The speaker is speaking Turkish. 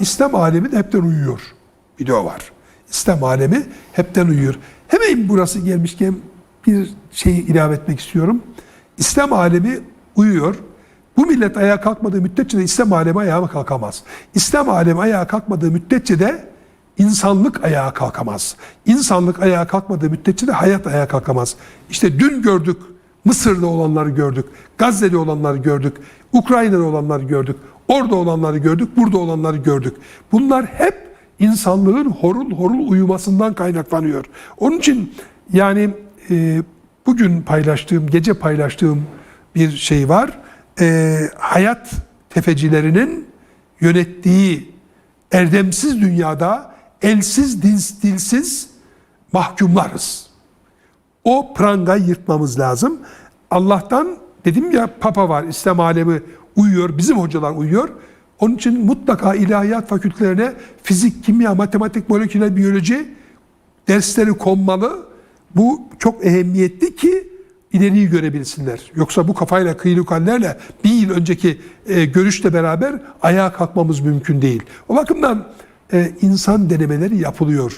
İslam alemi de hepten uyuyor. Video var. İslam alemi hepten uyuyor. Hemen burası gelmişken bir şey ilave etmek istiyorum. İslam alemi uyuyor. Bu millet ayağa kalkmadığı müddetçe de İslam alemi ayağa kalkamaz. İslam alemi ayağa kalkmadığı müddetçe de insanlık ayağa kalkamaz. İnsanlık ayağa kalkmadığı müddetçe de hayat ayağa kalkamaz. İşte dün gördük, Mısır'da olanları gördük, Gazze'de olanları gördük, Ukrayna'da olanları gördük, orada olanları gördük, burada olanları gördük. Bunlar hep insanlığın horul horul uyumasından kaynaklanıyor. Onun için yani e, bugün paylaştığım, gece paylaştığım bir şey var. E, hayat tefecilerinin yönettiği erdemsiz dünyada elsiz, dins, dilsiz mahkumlarız. O prangayı yırtmamız lazım. Allah'tan dedim ya Papa var, İslam alemi uyuyor, bizim hocalar uyuyor. Onun için mutlaka ilahiyat fakültelerine fizik, kimya, matematik, moleküler biyoloji dersleri konmalı. Bu çok ehemmiyetli ki ileriyi görebilsinler. Yoksa bu kafayla kıyılıkallerle bir yıl önceki e, görüşle beraber ayağa kalkmamız mümkün değil. O bakımdan e, insan denemeleri yapılıyor.